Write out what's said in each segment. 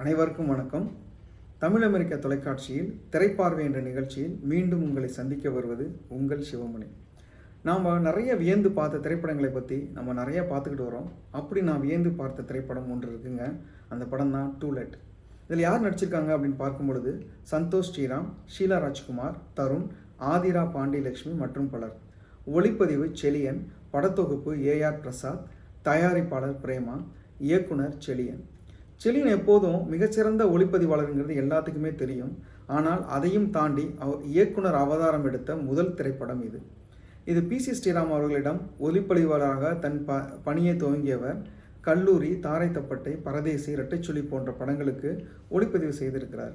அனைவருக்கும் வணக்கம். தமிழ் அமெரிக்க தொலைக்காட்சியில் திரைப்பார்வை என்ற நிகழ்ச்சியில் மீண்டும் உங்களை சந்திக்க வருவது உங்கள் சிவமணி. நாம் நிறைய வியந்து பார்த்த திரைப்படங்களை பற்றி நம்ம நிறைய பார்த்துக்கிட்டு வரோம். அப்படி நான் வியந்து பார்த்த திரைப்படம் ஒன்று இருக்குங்க. அந்த படம் தான் டூலெட் இதில் யார் நடிச்சிருக்காங்க அப்படின்னு பார்க்கும் பொழுது சந்தோஷ் ஸ்ரீராம் ஷீலா ராஜ்குமார் தருண் ஆதிரா பாண்டியலட்சுமி மற்றும் பலர். ஒளிப்பதிவு செலியன் படத்தொகுப்பு ஏஆர் பிரசாத் தயாரிப்பாளர் பிரேமா இயக்குனர் செலியன். செலின் எப்போதும் மிகச்சிறந்த ஒளிப்பதிவாளருங்கிறது எல்லாத்துக்குமே தெரியும். ஆனால் அதையும் தாண்டி அவர் இயக்குனர் அவதாரம் எடுத்த முதல் திரைப்படம் இது. இது பி சி ஸ்ரீராம் அவர்களிடம் ஒளிப்பதிவாளராக தன் ப பணியை துவங்கியவர் கல்லூரி தாரைத்தப்பட்டை பரதேசி இரட்டைச்சுழி போன்ற படங்களுக்கு ஒளிப்பதிவு செய்திருக்கிறார்.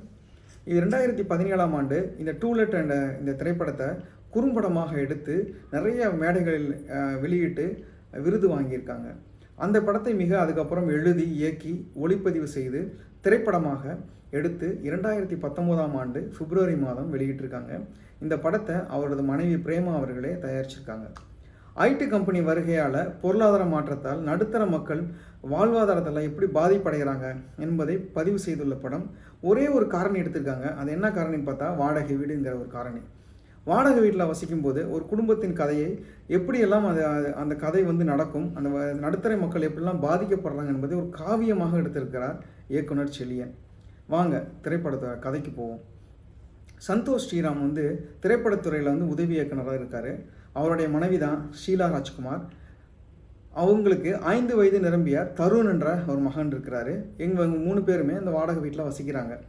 இது ரெண்டாயிரத்தி பதினேழாம் ஆண்டு இந்த டூலெட் என்ற இந்த திரைப்படத்தை குறும்படமாக எடுத்து நிறைய மேடைகளில் வெளியிட்டு விருது வாங்கியிருக்காங்க. அந்த படத்தை மிக அதுக்கப்புறம் எழுதி இயக்கி ஒளிப்பதிவு செய்து திரைப்படமாக எடுத்து இரண்டாயிரத்தி பத்தொம்போதாம் ஆண்டு பிப்ரவரி மாதம் வெளியிட்டிருக்காங்க. இந்த படத்தை அவரது மனைவி பிரேமா அவர்களே தயாரிச்சிருக்காங்க. ஐடி கம்பெனி வருகையால் பொருளாதார மாற்றத்தால் நடுத்தர மக்கள் வாழ்வாதாரத்தில் எப்படி பாதிப்படைகிறாங்க என்பதை பதிவு செய்துள்ள படம் ஒரே ஒரு காரணி எடுத்திருக்காங்க. அது என்ன காரணின்னு பார்த்தா வாடகை வீடுங்கிற ஒரு காரணி. வாடகை வீட்டில் வசிக்கும்போது ஒரு குடும்பத்தின் கதையை எப்படியெல்லாம் அது அந்த கதை வந்து நடக்கும் அந்த வ- நடுத்தர மக்கள் எப்படிலாம் பாதிக்கப்படுறாங்க என்பதை ஒரு காவியமாக எடுத்திருக்கிறார் இயக்குனர் செல்லியன் வாங்க திரைப்படத்தை கதைக்கு போவோம். சந்தோஷ் ஸ்ரீராம் வந்து திரைப்படத்துறையில் வந்து உதவி இயக்குனராக இருக்கார். அவருடைய மனைவி தான் ஷீலா ராஜ்குமார். அவங்களுக்கு ஐந்து வயது நிரம்பிய தருண் என்ற ஒரு மகன் இருக்கிறாரு. எங்கள் மூணு பேருமே அந்த வாடகை வீட்டில் வசிக்கிறாங்க.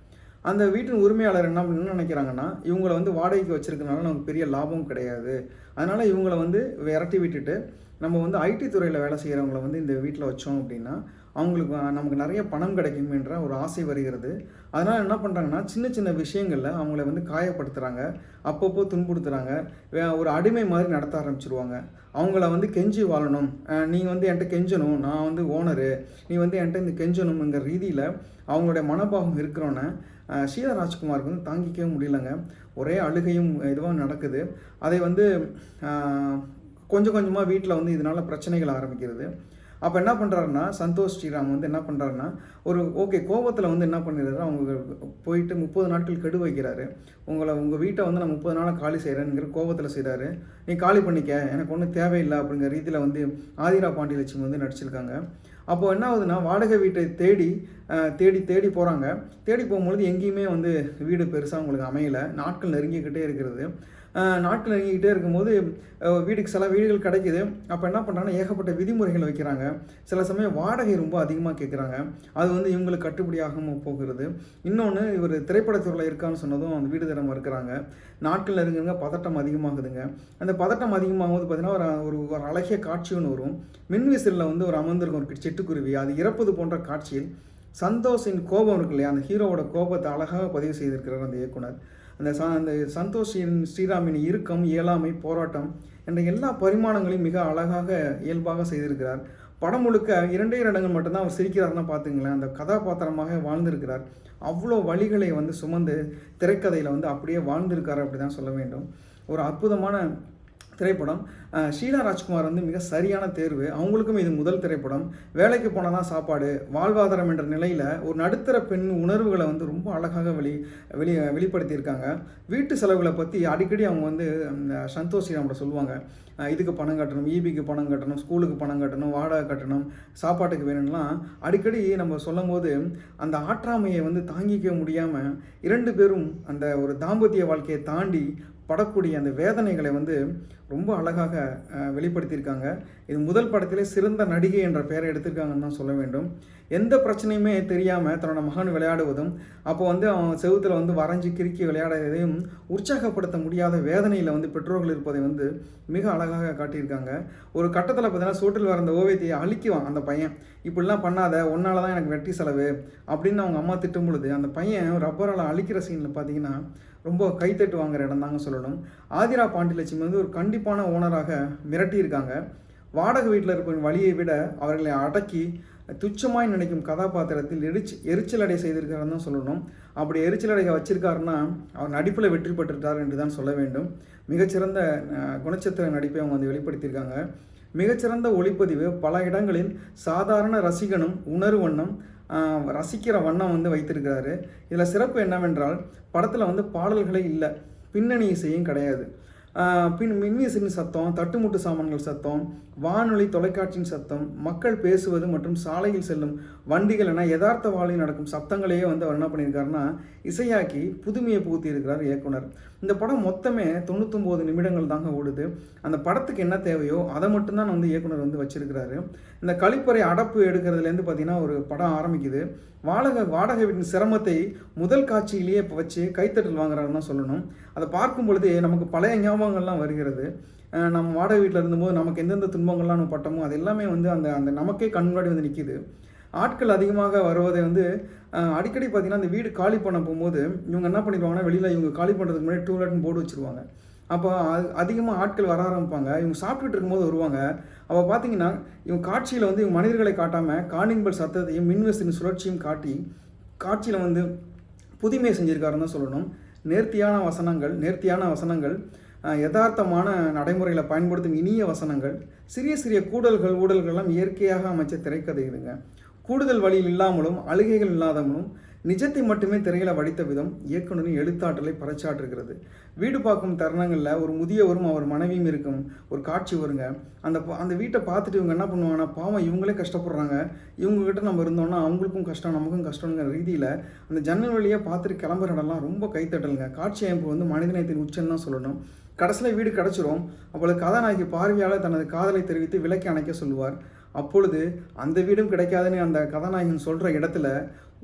அந்த வீட்டின் உரிமையாளர் என்ன என்ன நினைக்கிறாங்கன்னா இவங்களை வந்து வாடகைக்கு வச்சிருக்கனால நமக்கு பெரிய லாபம் கிடையாது. அதனால் இவங்களை வந்து விரட்டி விட்டுட்டு நம்ம வந்து ஐடி துறையில் வேலை செய்கிறவங்கள வந்து இந்த வீட்டில் வச்சோம் அப்படின்னா அவங்களுக்கு நமக்கு நிறைய பணம் கிடைக்குமென்ற ஒரு ஆசை வருகிறது. அதனால் என்ன பண்ணுறாங்கன்னா சின்ன சின்ன விஷயங்களில் அவங்கள வந்து காயப்படுத்துகிறாங்க அப்பப்போ துன்புறுத்துறாங்க. வே- ஒரு அடிமை மாதிரி நடத்த ஆரம்பிச்சிருவாங்க. அவங்கள வந்து கெஞ்சி வாழணும். நீ வந்து என்கிட்ட கெஞ்சணும். நான் வந்து ஓனரு நீ வந்து என்கிட்ட இந்த கெஞ்சணுங்கிற ரீதியில் அவங்களுடைய மனோபாவம் இருக்கிறோன்னே அஹ், ஷீலா ராஜ்குமாருக்கு வந்து தாங்கிக்கவே முடியலங்க. ஒரே அழுகையும் இதுவாக நடக்குது. அதை வந்து கொஞ்சம் கொஞ்சமாக வீட்டில் வந்து இதனால் பிரச்சனைகள் ஆரம்பிக்கிறது. அப்போ என்ன பண்ணுறாருன்னா சந்தோஷ் ஸ்ரீராம் வந்து என்ன பண்ணுறாருன்னா ஒரு ஓகே கோபத்தில் வந்து என்ன பண்ணிடுறாரு அவங்க போயிட்டு முப்பது நாட்கள் கெடு வைக்கிறாரு. உங்களை உங்கள் வீட்டை வந்து நான் முப்பது நாளாக காலி செய்கிறேங்கிற கோபத்தில் செய்கிறாரு நீ காலி பண்ணிக்க எனக்கு ஒன்றும் தேவையில்லை அப்படிங்கிற ரீதியில் வந்து ஆதிரா பாண்டியலட்சுமி வந்து நடிச்சிருக்காங்க. அப்போது என்ன ஆகுதுன்னா வாடகை வீட்டை தேடி தேடி தேடி போகிறாங்க தேடி போகும்பொழுது எங்கேயுமே வந்து வீடு பெருசாக உங்களுக்கு அமையலை. நாட்கள் நெருங்கிக்கிட்டே இருக்கிறது. நாட்கள் நெருங்கிக்கிட்டே இருக்கும்போது வீடுக்கு சில வீடுகள் கிடைக்குது. அப்போ என்ன பண்ணுறாங்கன்னா ஏகப்பட்ட விதிமுறைகள் வைக்கிறாங்க. சில சமயம் வாடகை ரொம்ப அதிகமாக கேட்குறாங்க அது வந்து இவங்களுக்கு கட்டுப்படியாகாமல் போகிறது. இன்னொன்று இவர் திரைப்படத்துறையில் இருக்கான்னு சொன்னதும் அந்த வீடு தரம் இருக்கிறாங்க. நாட்கள் இருக்கிறவங்க பதட்டம் அதிகமாகுதுங்க. அந்த பதட்டம் அதிகமாகும்போது பார்த்தீங்கன்னா ஒரு ஒரு ஒரு அழகிய காட்சி ஒன்று வரும் மின்விசிறில் வந்து ஒரு அமர்ந்திருக்கும் ஒரு சிட்டுக்குருவி. அது இறப்பது போன்ற காட்சியில் சந்தோஷின் கோபம் இருக்கு இல்லையா? அந்த ஹீரோவோட கோபத்தை அழகாக பதிவு செய்திருக்கிறார் அந்த இயக்குனர். அந்த ச அந்த சந்தோஷியின் ஸ்ரீராமின் இறுக்கம் இயலாமை போராட்டம் என்ற எல்லா பரிமாணங்களையும் மிக அழகாக இயல்பாக செய்திருக்கிறார். படம் முழுக்க இரண்டே இடங்கள் மட்டும்தான் அவர் சிரிக்கிறார்னா பார்த்துங்களேன் அந்த கதாபாத்திரமாக வாழ்ந்திருக்கிறார். அவ்வளோ வழிகளை வந்து சுமந்து திரைக்கதையில் வந்து அப்படியே வாழ்ந்திருக்காரு அப்படி தான் சொல்ல வேண்டும். ஒரு அற்புதமான திரைப்படம். ஷீலா ராஜ்குமார் வந்து மிக சரியான தேர்வு. அவங்களுக்கும் இது முதல் திரைப்படம். வேலைக்கு போனால் தான் சாப்பாடு. வாழ்வாதாரம் என்ற நிலையில் ஒரு நடுத்தர பெண் உணர்வுகளை வந்து ரொம்ப அழகாக வெளி வெளி வெளிப்படுத்தியிருக்காங்க. வீட்டு செலவுகளை பற்றி அடிக்கடி அவங்க வந்து அந்த சந்தோஷ் ஸ்ரீராமோட சொல்லுவாங்க. இதுக்கு பணம் கட்டணும் ஈபிக்கு பணம் கட்டணும் ஸ்கூலுக்கு பணம் கட்டணும் வாடகை கட்டணும் சாப்பாட்டுக்கு வேணும்லாம் அடிக்கடி நம்ம சொல்லும் போது அந்த ஆற்றாமையை வந்து தாங்கிக்க முடியாமல் இரண்டு பேரும் அந்த ஒரு தாம்பத்திய வாழ்க்கையை தாண்டி படக்கூடிய அந்த வேதனைகளை வந்து ரொம்ப அழகாக வெளிப்படுத்தியிருக்காங்க. இது முதல் படத்திலே சிறந்த நடிகை என்ற பெயரை எடுத்திருக்காங்கன்னு தான் சொல்ல வேண்டும். எந்த பிரச்சனையுமே தெரியாமல் தன்னோட மகன் விளையாடுவதும் அப்போ வந்து அவன் செவுத்துல வந்து வரைஞ்சி கிறுக்கி விளையாடுறதையும் உற்சாகப்படுத்த முடியாத வேதனையில் வந்து பெற்றோர்கள் இருப்பதை வந்து மிக அழகாக காட்டியிருக்காங்க. ஒரு கட்டத்தில் பார்த்தீங்கன்னா சோட்டில் வர அந்த ஓவியத்தை அழிக்குவான் அந்த பையன். இப்படிலாம் பண்ணாத உன்னால தான் எனக்கு வெட்டி செலவு அப்படின்னு அவங்க அம்மா திட்டும் பொழுது அந்த பையன் ரப்பரால் அழிக்கிற சீனில் பார்த்தீங்கன்னா ரொம்ப கைத்தட்டு வாங்குற இடம் தாங்க சொல்லணும். ஆதிரா பாண்டியலட்சுமி வந்து ஒரு கண்டிப்பான ஓனராக மிரட்டியிருக்காங்க. வாடகை வீட்டில் இருப்பவன் வழியை விட அவர்களை அடக்கி துச்சமாய் நினைக்கும் கதாபாத்திரத்தில் எரிச்சு எரிச்சலடை செய்திருக்காருன்னு தான் சொல்லணும். அப்படி எரிச்சலடை வச்சிருக்காருன்னா அவர் நடிப்பில் வெற்றி பெற்றுட்டார் என்று தான் சொல்ல வேண்டும். மிகச்சிறந்த அஹ், குணச்சித்திர நடிப்பை அவங்க வந்து வெளிப்படுத்தியிருக்காங்க. மிகச்சிறந்த ஒளிப்பதிவு பல இடங்களில் சாதாரண ரசிகனும் உணர்வண்ணம் ரசிக்கிற வண்ணம் வந்து வைத்திருக்கிறாரு. இதில் சிறப்பு என்னவென்றால் படத்தில் வந்து பாடல்களே இல்லை. பின்னணி இசையும் கிடையாது. பின் மின்விசிறின் சத்தம் தட்டுமுட்டு சாமான்கள் சத்தம் வானொலி தொலைக்காட்சியின் சத்தம் மக்கள் பேசுவது மற்றும் சாலையில் செல்லும் வண்டிகள் என யதார்த்த வாழ்வில் நடக்கும் சத்தங்களையே வந்து அவர் என்ன பண்ணியிருக்காருன்னா இசையாக்கி புதுமையை புகுத்தி இருக்கிறார் இயக்குனர். இந்த படம் மொத்தமே தொண்ணூத்தொம்பது நிமிடங்கள் தாங்க ஓடுது. அந்த படத்துக்கு என்ன தேவையோ அதை மட்டும்தான் வந்து இயக்குனர் வந்து வச்சிருக்கிறாரு. இந்த கழிப்பறை அடப்பு எடுக்கிறதுலேருந்து பார்த்தீங்கன்னா ஒரு படம் ஆரம்பிக்குது. வாடகை வாடகை வீட்டின் சிரமத்தை முதல் காட்சியிலேயே இப்போ வச்சு கைத்தட்டல் வாங்குறாருன்னு தான் சொல்லணும். அதை பார்க்கும் பொழுது நமக்கு பழைய ஞாபகம் துன்பங்கள்லாம் வருகிறது. நம்ம வாடகை வீட்டில் இருந்தபோது நமக்கு எந்தெந்த துன்பங்கள்லாம் நம்ம பட்டமோ அது எல்லாமே வந்து அந்த அந்த நமக்கே கண் முன்னாடி வந்து நிற்கிது ஆட்கள் அதிகமாக வருவதை வந்து அடிக்கடி பார்த்திங்கன்னா அந்த வீடு காலி பண்ண போகும்போது இவங்க என்ன பண்ணிடுவாங்கன்னா வெளியில் இவங்க காலி பண்ணுறதுக்கு முன்னாடி டூலெட்னு போர்டு வச்சுருவாங்க. அப்போ அது அதிகமாக ஆட்கள் வர ஆரம்பிப்பாங்க. இவங்க சாப்பிட்டுட்டு இருக்கும்போது வருவாங்க. அப்போ பார்த்தீங்கன்னா இவங்க காட்சியில் வந்து இவங்க மனிதர்களை காட்டாமல் கார்னிங் பெல் சத்தத்தையும் மின்வெசின் சுழற்சியும் காட்டி காட்சியில் வந்து புதுமையை செஞ்சுருக்காருன்னு தான் சொல்லணும். நேர்த்தியான வசனங்கள் நேர்த்தியான வசனங்கள். யதார்த்தமான நடைமுறைகளை பயன்படுத்தும் இனிய வசனங்கள். சிறிய சிறிய கூடல்கள் ஊடல்கள்லாம் இயற்கையாக அமைச்ச திரைக்கதை இதுங்க. கூடுதல் வழியில் இல்லாமலும் அழுகைகள் இல்லாதவனும் நிஜத்தை மட்டுமே திரையில வடித்த விதம் இயக்குனரின் எழுத்தாற்றலை பறைச்சாற்றுகிறது. வீடு பார்க்கும் தருணங்களில் ஒரு முதியவரும் அவர் மனைவியும் இருக்கும் ஒரு காட்சி வருங்க. அந்த பா- அந்த வீட்டை பார்த்துட்டு இவங்க என்ன பண்ணுவாங்கன்னா பாவம் இவங்களே கஷ்டப்படுறாங்க. இவங்ககிட்ட நம்ம இருந்தோம்னா அவங்களுக்கும் கஷ்டம் நமக்கும் கஷ்டங்கிற ரீதியில் அந்த ஜன்னல் வழியாக பார்த்துட்டு கிளம்புற இடம்லாம் ரொம்ப கைத்தட்டலுங்க. காட்சி அமைப்பு வந்து மனிதநேயத்தின் உச்சம் தான் சொல்லணும். கடைசியில் வீடு கிடச்சிரும். அப்பொழுது கதாநாயகி பார்வையாளர் தனது காதலை தெரிவித்து விலக்கி அணைக்க சொல்லுவார். அப்பொழுது அந்த வீடும் கிடைக்காதுன்னு அந்த கதாநாயகன் சொல்கிற இடத்துல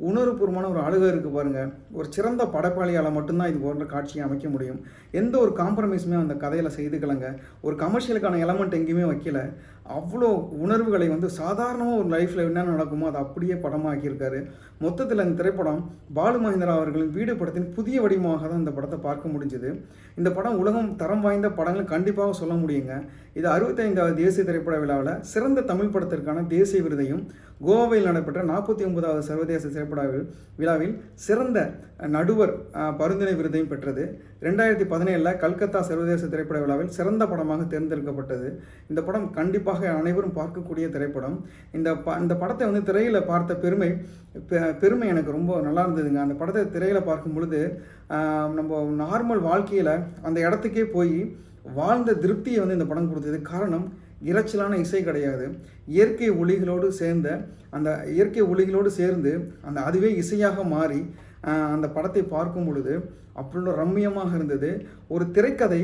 உணர்வுபூர்வமான ஒரு அழுகை இருக்குது பாருங்கள் ஒரு சிறந்த படைப்பாளியால் மட்டும்தான் இது போன்ற காட்சியை அமைக்க முடியும். எந்த ஒரு காம்ப்ரமைஸுமே அந்த கதையில் செய்துக்கலங்க. ஒரு கமர்ஷியலுக்கான எலமெண்ட் எங்கேயுமே வைக்கல. அவ்வளோ உணர்வுகளை வந்து சாதாரணமாக ஒரு லைஃப்பில் என்ன நடக்குமோ அதை அப்படியே படமாக்கியிருக்காரு. மொத்தத்தில் இந்த திரைப்படம் பாலு மகேந்திரா அவர்களின் வீடு படத்தின் புதிய வடிவமாக தான் இந்த படத்தை பார்க்க முடிஞ்சது. இந்த படம் உலகம் தரம் வாய்ந்த படங்கள் கண்டிப்பாக சொல்ல முடியுங்க. இது அறுபத்தைந்தாவது தேசிய திரைப்பட விழாவில் சிறந்த தமிழ் படத்திற்கான தேசிய விருதையும் கோவாவில் நடைபெற்ற நாற்பத்தி ஒன்பதாவது சர்வதேச திரைப்பட விழாவில் சிறந்த நடுவர் அஹ், பரிந்துரை விருதையும் பெற்றது. ரெண்டாயிரத்தி பதினேழில் கல்கத்தா சர்வதேச திரைப்பட விழாவில் சிறந்த படமாக தேர்ந்தெடுக்கப்பட்டது. இந்த படம் கண்டிப்பாக அனைவரும் பார்க்கக்கூடிய திரைப்படம். இந்த ப இந்த படத்தை வந்து திரையில் பார்த்த பெருமை பெ- பெருமை எனக்கு ரொம்ப நல்லா இருந்ததுங்க. அந்த படத்தை திரையில் பார்க்கும் பொழுது நம்ம நார்மல் வாழ்க்கையில் அந்த இடத்துக்கே போய் வாழ்ந்த திருப்தியை வந்து இந்த படம் கொடுத்தது. காரணம் இறைச்சலான இசை கிடையாது. இயற்கை ஒளிகளோடு சேர்ந்த அந்த இயற்கை ஒளிகளோடு சேர்ந்து அந்த அதுவே இசையாக மாறி அந்த படத்தை பார்க்கும் பொழுது அவ்வளோ ரம்மியமாக இருந்தது. ஒரு திரைக்கதை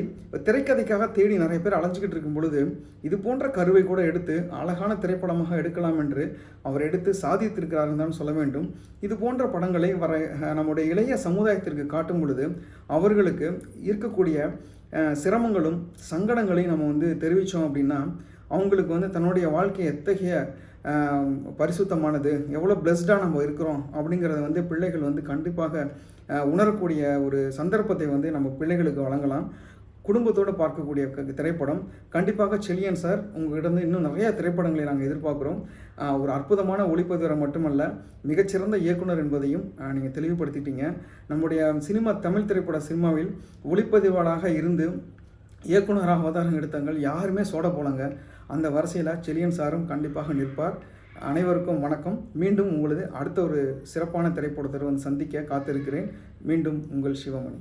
திரைக்கதைக்காக தேடி நிறைய பேர் அலைஞ்சிக்கிட்டு இருக்கும் பொழுது இது போன்ற கருவை கூட எடுத்து அழகான திரைப்படமாக எடுக்கலாம் என்று அவர் எடுத்து சாதித்திருக்கிறார் தான் சொல்ல வேண்டும். இது போன்ற படங்களை வர நம்முடைய இளைய சமுதாயத்திற்கு காட்டும் பொழுது அவர்களுக்கு இருக்கக்கூடிய சிரமங்களும் சங்கடங்களையும் நம்ம வந்து தெரிவித்தோம் அப்படின்னா அவங்களுக்கு வந்து தன்னுடைய வாழ்க்கை எத்தகைய பரிசுத்தமானது எவ்வளோ பிளஸ்டாக நம்ம இருக்கிறோம் அப்படிங்கிறத வந்து பிள்ளைகள் வந்து கண்டிப்பாக உணரக்கூடிய ஒரு சந்தர்ப்பத்தை வந்து நம்ம பிள்ளைகளுக்கு வழங்கலாம். குடும்பத்தோடு பார்க்கக்கூடிய திரைப்படம். கண்டிப்பாக செலியன் சார் உங்கள்கிட்ட இன்னும் நிறைய திரைப்படங்களை நாங்கள் எதிர்பார்க்குறோம். ஒரு அற்புதமான ஒளிப்பதிவரை மட்டுமல்ல மிகச்சிறந்த இயக்குனர் என்பதையும் நீங்கள் தெளிவுபடுத்திட்டீங்க. நம்முடைய சினிமா தமிழ் திரைப்பட சினிமாவில் ஒளிப்பதிவாளாக இருந்து இயக்குனராக அவதாரம் எடுத்தவங்கள் யாருமே சோட போலங்க. அந்த வரிசையில் செலியன் சாரும் கண்டிப்பாக நிற்பார். அனைவருக்கும் வணக்கம். மீண்டும் உங்களது அடுத்த ஒரு சிறப்பான திரைப்படத்தை வந்து சந்திக்க காத்திருக்கிறேன். மீண்டும் உங்கள் சிவமணி.